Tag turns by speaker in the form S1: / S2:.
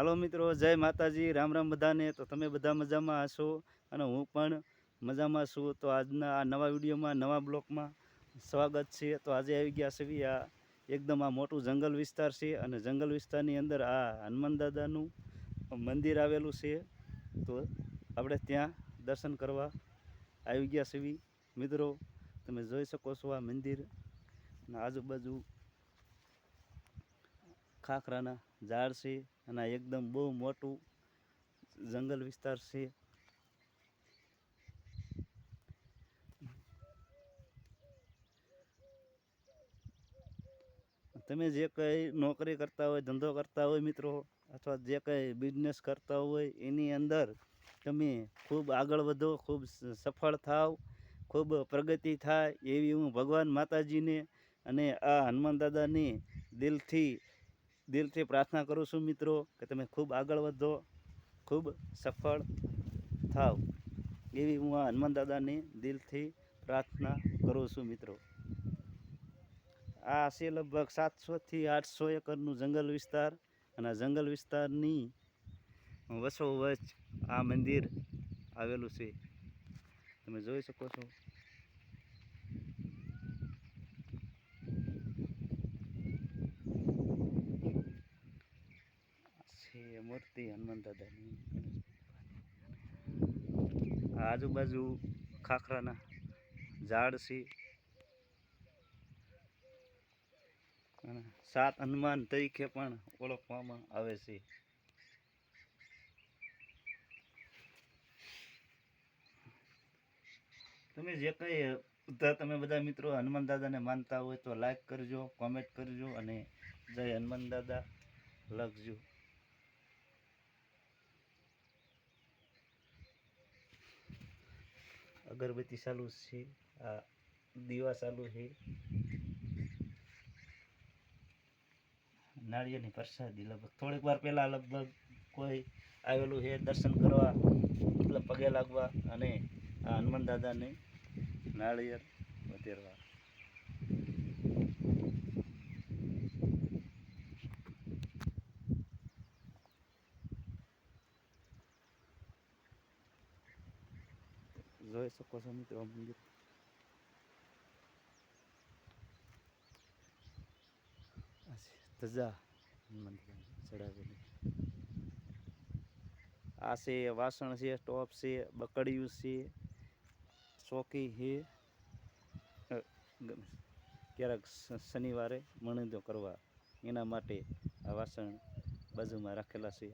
S1: હાલો મિત્રો, જય માતાજી, રામ રામ બધાને. તો તમે બધા મજામાં હશો? અને હું પણ મજામાં છું. તો આજના, આ નવા વિડીયોમાં, નવા બ્લોકમાં સ્વાગત છે. તો આજે આવી ગયા છે આ એકદમ આ મોટું જંગલ વિસ્તાર છે. અને જંગલ વિસ્તારની અંદર આ હનુમાન દાદાનું મંદિર આવેલું છે. તો આપણે ત્યાં દર્શન કરવા આવી ગયા છે મિત્રો, તમે જોઈ શકો છો આ મંદિર. આજુબાજુ ખાખરાના ઝાડ છે અને એકદમ બહુ મોટું જંગલ વિસ્તાર છે. તમે જે કંઈ નોકરી કરતા હોય, ધંધો કરતા હોય મિત્રો, અથવા જે કંઈ બિઝનેસ કરતા હોય, એની અંદર તમે ખૂબ આગળ વધો, ખૂબ સફળ થાવ, ખૂબ પ્રગતિ થાય એવી હું ભગવાન માતાજીને અને આ હનુમાન દાદાની દિલથી દિલથી પ્રાર્થના કરું છું મિત્રો કે તમે ખૂબ આગળ વધો, ખૂબ સફળ થાવ. એવી હું આ હનુમાન દાદાની દિલથી પ્રાર્થના કરું છું મિત્રો. આ છે લગભગ સાતસોથી આઠસો એકરનું જંગલ વિસ્તાર અને જંગલ વિસ્તારની વસોવચ આ મંદિર આવેલું છે. તમે જોઈ શકો છો છે મૂર્તિ હનુમાન દાદાની. આજુબાજુ ખાખરાના ઝાડ છે. સાત હનુમાન તરીકે પણ ઓળખવામાં આવે છે. તમે જે કંઈ બધા તમે બધા મિત્રો હનુમાન દાદાને માનતા હોય તો લાઈક કરજો કોમેન્ટ કરજો અને જય હનુમાન દાદા. લખજો. અગરબત્તી ચાલુ છે આ દીવા ચાલુ છે નાળિયેરની પ્રસાદી લગભગ થોડીક વાર પહેલાં લગભગ કોઈ આવેલું છે દર્શન કરવા મતલબ પગે લાગવા અને આ હનુમાન દાદાને નાળિયેર વધેરવા જોઈ શકો છો મિત્રો મંદિર ધજા દાદાની ચડાવેલી આ છે વાસણ છે ટોપ છે બકડિયું છે ચોકી છે ક્યારેક શનિવારે મણિદો કરવા એના માટે આ વાસણ બાજુમાં રાખેલા છે